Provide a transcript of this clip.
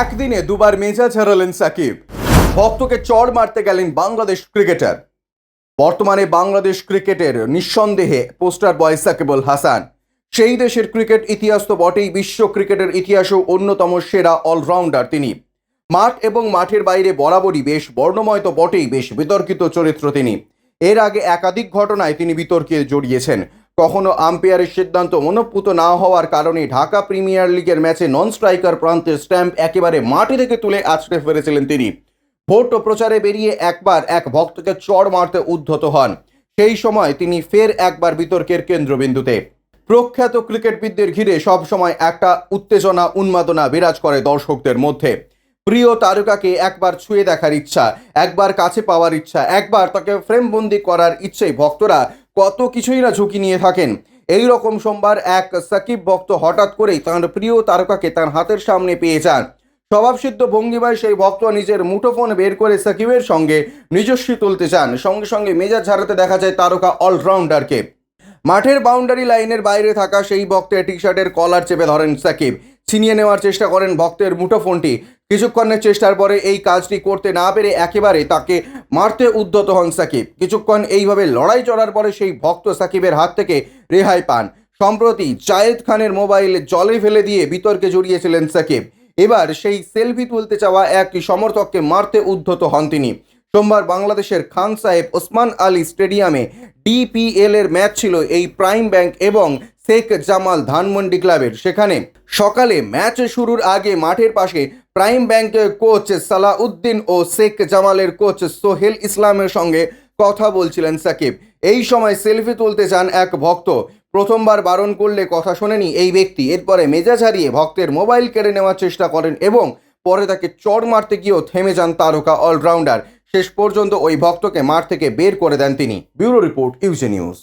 একদিনে দুবার মেজাজ হারালেন সাকিব। ভক্তকে চড় মারতে গেলেন বাংলাদেশ ক্রিকেটার। বর্তমানে বাংলাদেশ ক্রিকেটের নিঃসন্দেহে পোস্টার বয় সাকিবুল হাসান। সেই দেশের ক্রিকেট ইতিহাস তো বটেই, বিশ্ব ক্রিকেটের ইতিহাসেও অন্যতম সেরা অলরাউন্ডার তিনি। মাঠ এবং মাঠের বাইরে বরাবরই বেশ বর্ণময় তো বটেই, বেশ বিতর্কিত চরিত্র তিনি। এর আগে একাধিক ঘটনায় তিনি বিতর্কে জড়িয়েছেন। কখনো আম্পায়ারের সিদ্ধান্ত মনঃপুত না হওয়ার কারণে ঢাকা প্রিমিয়ার লিগের ম্যাচে নন স্ট্রাইকার প্রান্তে স্ট্যাম্প একেবারে মাটি থেকে তুলে আছড়ে ফেলেছিলেন তিনি। ভোট প্রচারে বেরিয়ে একবার এক ভক্তকে চড় মারতে উদ্ধত হন। সেই সময় তিনি ফের একবার বিতর্কের কেন্দ্রবিন্দুতে। প্রখ্যাত ক্রিকেটবিদদের ঘিরে সবসময় একটা উত্তেজনা, উন্মাদনা বিরাজ করে দর্শকদের মধ্যে। প্রিয় তারকাকে একবার ছুঁয়ে দেখার ইচ্ছা, একবার কাছে পাওয়ার ইচ্ছা, একবার তাকে ফ্রেমবন্দি করার ইচ্ছেই ভক্তরা কত কিছুই না ঝুঁকি নিয়ে থাকেন। এই রকম সোমবার এক সাকিব ভক্ত হঠাৎ করেই তার প্রিয় তারকাকে তার হাতের সামনে পেয়ে যান। স্বভাবসিদ্ধ ভঙ্গিমায় সেই ভক্ত নিজের মুঠোফোন বের করে সাকিবের সঙ্গে নিজস্বী তুলতে চান সঙ্গে সঙ্গে মেজাজ ঝাড়াতে দেখা যায় তারকা অলরাউন্ডারকে। মাঠের বাউন্ডারি লাইনের বাইরে থাকা সেই ভক্তের টি শার্টের কলার চেপে ধরেন সাকিব। ছিনিয়ে নেওয়ার চেষ্টা করেন ভক্তের মুঠোফোনটি। কিছুক্ষণের চেষ্টার পরে এই কাজটি করতে না পেরে একেবারে তাকে মারতে উদ্যত হন সাকিব। কিছুক্ষণ এইভাবে লড়াই চড়ার পরে সেই ভক্ত সাকিবের হাত থেকে রেহাই পান। সম্প্রতি জায়েদ খানের মোবাইল জলে ফেলে দিয়ে বিতর্কে জড়িয়েছিলেন সাকিব। এবার সেই সেলফি তুলতে চাওয়া এক সমর্থককে মারতে উদ্ধত হন তিনি। সোমবার বাংলাদেশের খান সাহেব ওসমান আলী স্টেডিয়ামে ডিপিএল এর ম্যাচ ছিল এই প্রাইম ব্যাংক এবং শেখ জামাল ধানমন্ডি ক্লাবের। সেখানে সকালে ম্যাচ শুরুর আগে মাঠের পাশে প্রাইম ব্যাংকের কোচ সালাউদ্দিন ও শেখ জামালের কোচ সোহেল ইসলামের সঙ্গে কথা বলছিলেন সাকিব। এই সময় সেলফি তুলতে চান এক ভক্ত। প্রথমবার বারণ করলে কথা শোনেনি এই ব্যক্তি। এরপরে মেজাজ হারিয়ে ভক্তের মোবাইল কেড়ে নেওয়ার চেষ্টা করেন এবং পরে তাকে চড় মারতে গিয়েও থেমে যান তারকা অলরাউন্ডার। শেষ পর্যন্ত ওই ভক্তকে মাঠ থেকে বের করে দেন তিনি। Bureau report UJ news.